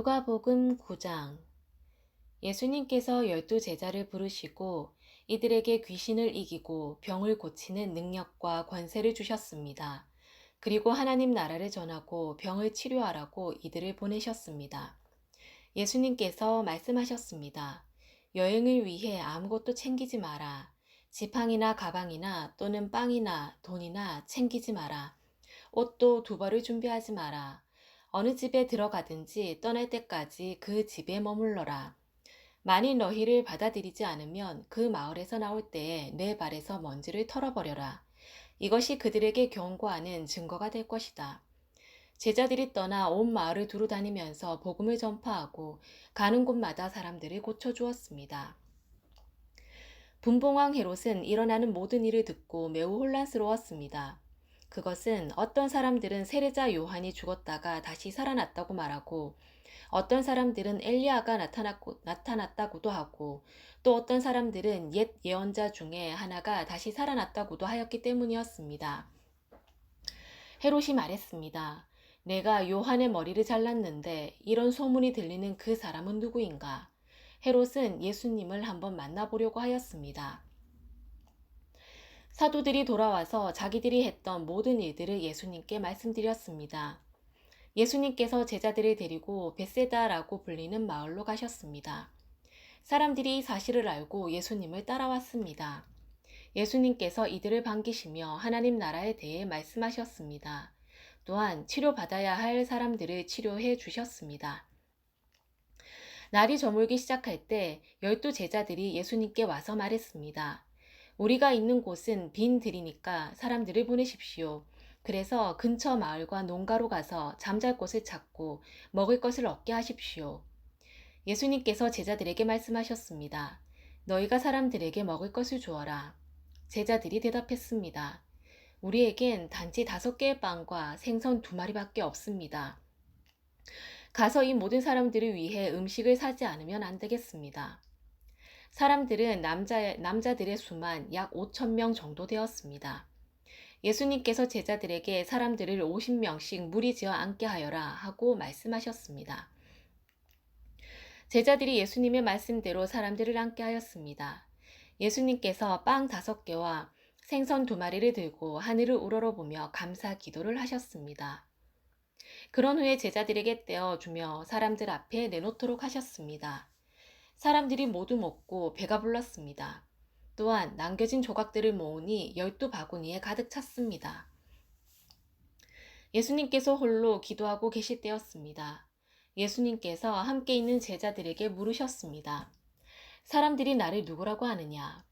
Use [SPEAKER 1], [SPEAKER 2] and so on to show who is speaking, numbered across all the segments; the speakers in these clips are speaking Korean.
[SPEAKER 1] 누가복음 9장 예수님께서 열두 제자를 부르시고 이들에게 귀신을 이기고 병을 고치는 능력과 권세를 주셨습니다. 그리고 하나님 나라를 전하고 병을 치료하라고 이들을 보내셨습니다. 예수님께서 말씀하셨습니다. 여행을 위해 아무것도 챙기지 마라. 지팡이나 가방이나 또는 빵이나 돈이나 챙기지 마라. 옷도 두 벌을 준비하지 마라. 어느 집에 들어가든지 떠날 때까지 그 집에 머물러라. 만일 너희를 받아들이지 않으면 그 마을에서 나올 때에 내 발에서 먼지를 털어버려라. 이것이 그들에게 경고하는 증거가 될 것이다. 제자들이 떠나 온 마을을 두루 다니면서 복음을 전파하고 가는 곳마다 사람들을 고쳐주었습니다. 분봉왕 헤롯은 일어나는 모든 일을 듣고 매우 혼란스러웠습니다. 그것은 어떤 사람들은 세례자 요한이 죽었다가 다시 살아났다고 말하고 어떤 사람들은 엘리야가 나타났고, 나타났다고도 하고 또 어떤 사람들은 옛 예언자 중에 하나가 다시 살아났다고도 하였기 때문이었습니다. 헤롯이 말했습니다. 내가 요한의 머리를 잘랐는데 이런 소문이 들리는 그 사람은 누구인가? 헤롯은 예수님을 한번 만나보려고 하였습니다. 사도들이 돌아와서 자기들이 했던 모든 일들을 예수님께 말씀드렸습니다. 예수님께서 제자들을 데리고 베세다라고 불리는 마을로 가셨습니다. 사람들이 이 사실을 알고 예수님을 따라왔습니다. 예수님께서 이들을 반기시며 하나님 나라에 대해 말씀하셨습니다. 또한 치료받아야 할 사람들을 치료해 주셨습니다. 날이 저물기 시작할 때 열두 제자들이 예수님께 와서 말했습니다. 우리가 있는 곳은 빈 들이니까 사람들을 보내십시오. 그래서 근처 마을과 농가로 가서 잠잘 곳을 찾고 먹을 것을 얻게 하십시오. 예수님께서 제자들에게 말씀하셨습니다. 너희가 사람들에게 먹을 것을 주어라. 제자들이 대답했습니다. 우리에겐 단지 다섯 개의 빵과 생선 두 마리밖에 없습니다. 가서 이 모든 사람들을 위해 음식을 사지 않으면 안 되겠습니다. 사람들은 남자, 남자들의 수만 약 5천 명 정도 되었습니다. 예수님께서 제자들에게 사람들을 50명씩 무리지어 앉게 하여라 하고 말씀하셨습니다. 제자들이 예수님의 말씀대로 사람들을 앉게 하였습니다. 예수님께서 빵 다섯 개와 생선 두 마리를 들고 하늘을 우러러보며 감사 기도를 하셨습니다. 그런 후에 제자들에게 떼어주며 사람들 앞에 내놓도록 하셨습니다. 사람들이 모두 먹고 배가 불렀습니다. 또한 남겨진 조각들을 모으니 열두 바구니에 가득 찼습니다. 예수님께서 홀로 기도하고 계실 때였습니다. 예수님께서 함께 있는 제자들에게 물으셨습니다. 사람들이 나를 누구라고 하느냐?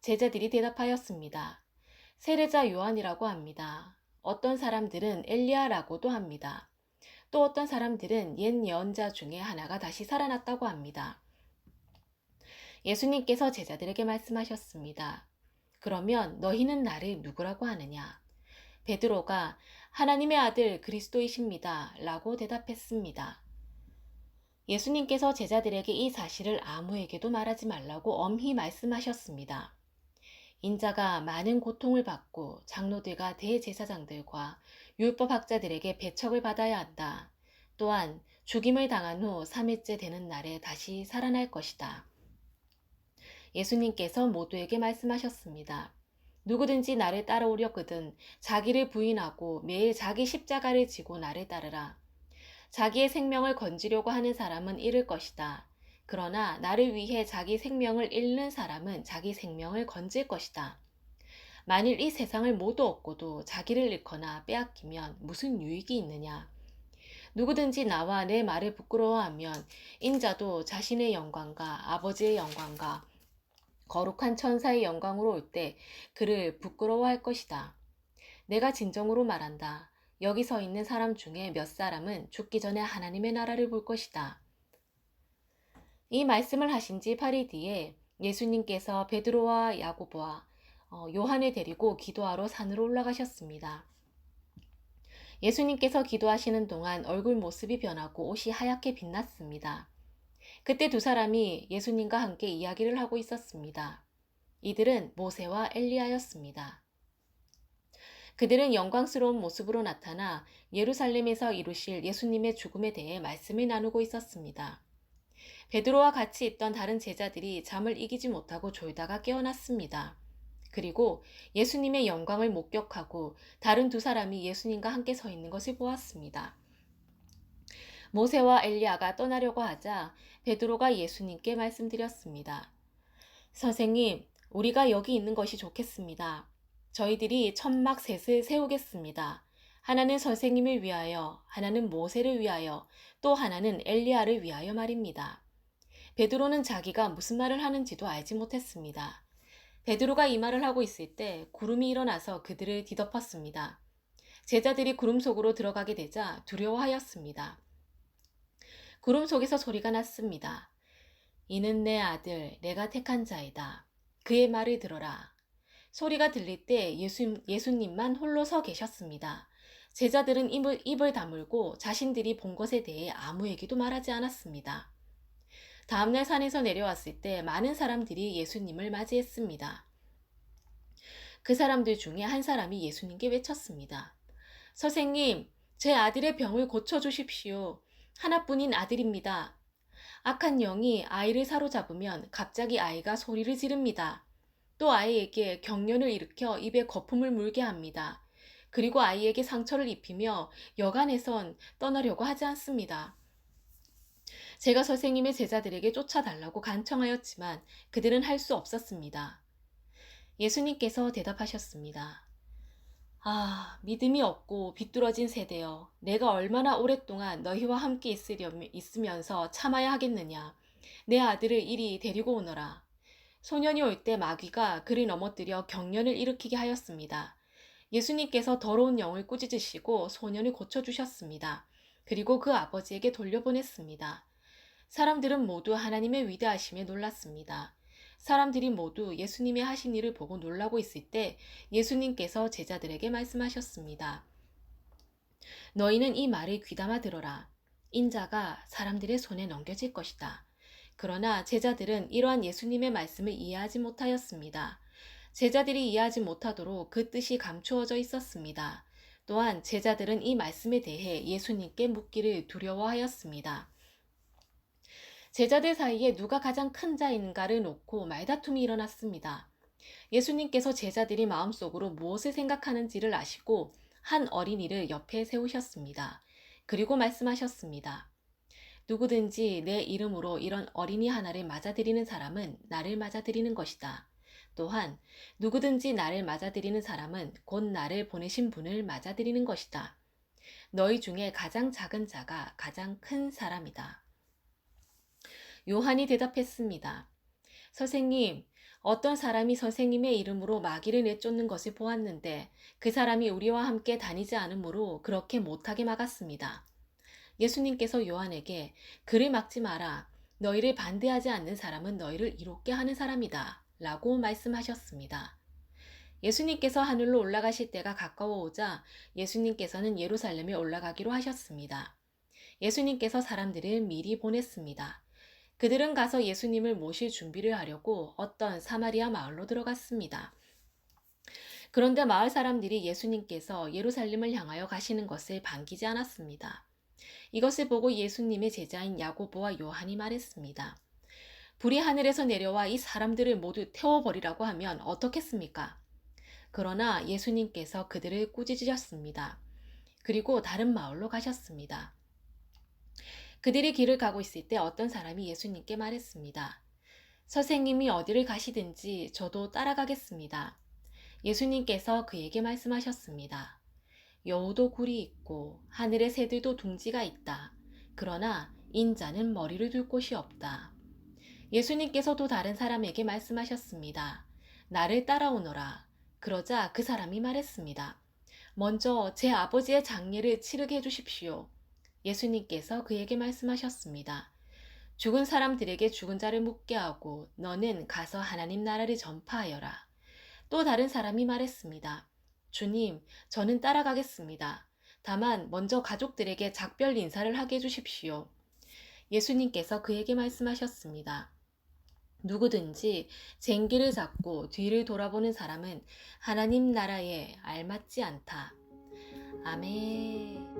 [SPEAKER 1] 제자들이 대답하였습니다. 세례자 요한이라고 합니다. 어떤 사람들은 엘리야라고도 합니다. 또 어떤 사람들은 옛 예언자 중에 하나가 다시 살아났다고 합니다. 예수님께서 제자들에게 말씀하셨습니다. 그러면 너희는 나를 누구라고 하느냐? 베드로가 하나님의 아들 그리스도이십니다. 라고 대답했습니다. 예수님께서 제자들에게 이 사실을 아무에게도 말하지 말라고 엄히 말씀하셨습니다. 인자가 많은 고통을 받고 장로들과 대제사장들과 율법학자들에게 배척을 받아야 한다. 또한 죽임을 당한 후 3일째 되는 날에 다시 살아날 것이다. 예수님께서 모두에게 말씀하셨습니다. 누구든지 나를 따라오려거든 자기를 부인하고 매일 자기 십자가를 지고 나를 따르라. 자기의 생명을 건지려고 하는 사람은 잃을 것이다. 그러나 나를 위해 자기 생명을 잃는 사람은 자기 생명을 건질 것이다. 만일 이 세상을 모두 얻고도 자기를 잃거나 빼앗기면 무슨 유익이 있느냐? 누구든지 나와 내 말을 부끄러워하면 인자도 자신의 영광과 아버지의 영광과 거룩한 천사의 영광으로 올 때 그를 부끄러워할 것이다. 내가 진정으로 말한다. 여기 서 있는 사람 중에 몇 사람은 죽기 전에 하나님의 나라를 볼 것이다. 이 말씀을 하신 지 8일 뒤에 예수님께서 베드로와 야고보와 어, 요한을 데리고 기도하러 산으로 올라가셨습니다. 예수님께서 기도하시는 동안 얼굴 모습이 변하고 옷이 하얗게 빛났습니다. 그때 두 사람이 예수님과 함께 이야기를 하고 있었습니다. 이들은 모세와 엘리야였습니다. 그들은 영광스러운 모습으로 나타나 예루살렘에서 이루실 예수님의 죽음에 대해 말씀을 나누고 있었습니다. 베드로와 같이 있던 다른 제자들이 잠을 이기지 못하고 졸다가 깨어났습니다. 그리고 예수님의 영광을 목격하고 다른 두 사람이 예수님과 함께 서 있는 것을 보았습니다. 모세와 엘리야가 떠나려고 하자 베드로가 예수님께 말씀드렸습니다. 선생님, 우리가 여기 있는 것이 좋겠습니다. 저희들이 천막 셋을 세우겠습니다. 하나는 선생님을 위하여, 하나는 모세를 위하여, 또 하나는 엘리야를 위하여 말입니다. 베드로는 자기가 무슨 말을 하는지도 알지 못했습니다. 베드로가 이 말을 하고 있을 때 구름이 일어나서 그들을 뒤덮었습니다. 제자들이 구름 속으로 들어가게 되자 두려워하였습니다. 구름 속에서 소리가 났습니다. 이는 내 아들, 내가 택한 자이다. 그의 말을 들어라. 소리가 들릴 때 예수, 예수님만 홀로 서 계셨습니다. 제자들은 입을, 입을 다물고 자신들이 본 것에 대해 아무 얘기도 말하지 않았습니다. 다음날 산에서 내려왔을 때 많은 사람들이 예수님을 맞이했습니다. 그 사람들 중에 한 사람이 예수님께 외쳤습니다. 선생님, 제 아들의 병을 고쳐주십시오. 하나뿐인 아들입니다. 악한 영이 아이를 사로잡으면 갑자기 아이가 소리를 지릅니다. 또 아이에게 경련을 일으켜 입에 거품을 물게 합니다. 그리고 아이에게 상처를 입히며 여간에선 떠나려고 하지 않습니다. 제가 선생님의 제자들에게 쫓아달라고 간청하였지만 그들은 할 수 없었습니다. 예수님께서 대답하셨습니다. 아, 믿음이 없고 비뚤어진 세대여. 내가 얼마나 오랫동안 너희와 함께 있으면서 참아야 하겠느냐. 내 아들을 이리 데리고 오너라. 소년이 올 때 마귀가 그를 넘어뜨려 경련을 일으키게 하였습니다. 예수님께서 더러운 영을 꾸짖으시고 소년을 고쳐주셨습니다. 그리고 그 아버지에게 돌려보냈습니다. 사람들은 모두 하나님의 위대하심에 놀랐습니다. 사람들이 모두 예수님의 하신 일을 보고 놀라고 있을 때 예수님께서 제자들에게 말씀하셨습니다. 너희는 이 말을 귀담아 들어라. 인자가 사람들의 손에 넘겨질 것이다. 그러나 제자들은 이러한 예수님의 말씀을 이해하지 못하였습니다. 제자들이 이해하지 못하도록 그 뜻이 감추어져 있었습니다. 또한 제자들은 이 말씀에 대해 예수님께 묻기를 두려워하였습니다. 제자들 사이에 누가 가장 큰 자인가를 놓고 말다툼이 일어났습니다. 예수님께서 제자들이 마음속으로 무엇을 생각하는지를 아시고 한 어린이를 옆에 세우셨습니다. 그리고 말씀하셨습니다. 누구든지 내 이름으로 이런 어린이 하나를 맞아들이는 사람은 나를 맞아들이는 것이다. 또한 누구든지 나를 맞아들이는 사람은 곧 나를 보내신 분을 맞아들이는 것이다. 너희 중에 가장 작은 자가 가장 큰 사람이다. 요한이 대답했습니다. 선생님, 어떤 사람이 선생님의 이름으로 마귀를 내쫓는 것을 보았는데 그 사람이 우리와 함께 다니지 않으므로 그렇게 못하게 막았습니다. 예수님께서 요한에게 그를 막지 마라. 너희를 반대하지 않는 사람은 너희를 이롭게 하는 사람이다. 라고 말씀하셨습니다. 예수님께서 하늘로 올라가실 때가 가까워 오자 예수님께서는 예루살렘에 올라가기로 하셨습니다. 예수님께서 사람들을 미리 보냈습니다. 그들은 가서 예수님을 모실 준비를 하려고 어떤 사마리아 마을로 들어갔습니다. 그런데 마을 사람들이 예수님께서 예루살렘을 향하여 가시는 것을 반기지 않았습니다. 이것을 보고 예수님의 제자인 야고보와 요한이 말했습니다. 불이 하늘에서 내려와 이 사람들을 모두 태워버리라고 하면 어떻겠습니까? 그러나 예수님께서 그들을 꾸짖으셨습니다. 그리고 다른 마을로 가셨습니다. 그들이 길을 가고 있을 때 어떤 사람이 예수님께 말했습니다. 선생님이 어디를 가시든지 저도 따라가겠습니다. 예수님께서 그에게 말씀하셨습니다. 여우도 굴이 있고 하늘의 새들도 둥지가 있다. 그러나 인자는 머리를 둘 곳이 없다. 예수님께서 또 다른 사람에게 말씀하셨습니다. 나를 따라오너라. 그러자 그 사람이 말했습니다. 먼저 제 아버지의 장례를 치르게 해주십시오. 예수님께서 그에게 말씀하셨습니다. 죽은 사람들에게 죽은 자를 묻게 하고 너는 가서 하나님 나라를 전파하여라. 또 다른 사람이 말했습니다. 주님, 저는 따라가겠습니다. 다만 먼저 가족들에게 작별 인사를 하게 해주십시오. 예수님께서 그에게 말씀하셨습니다. 누구든지 쟁기를 잡고 뒤를 돌아보는 사람은 하나님 나라에 알맞지 않다. 아멘.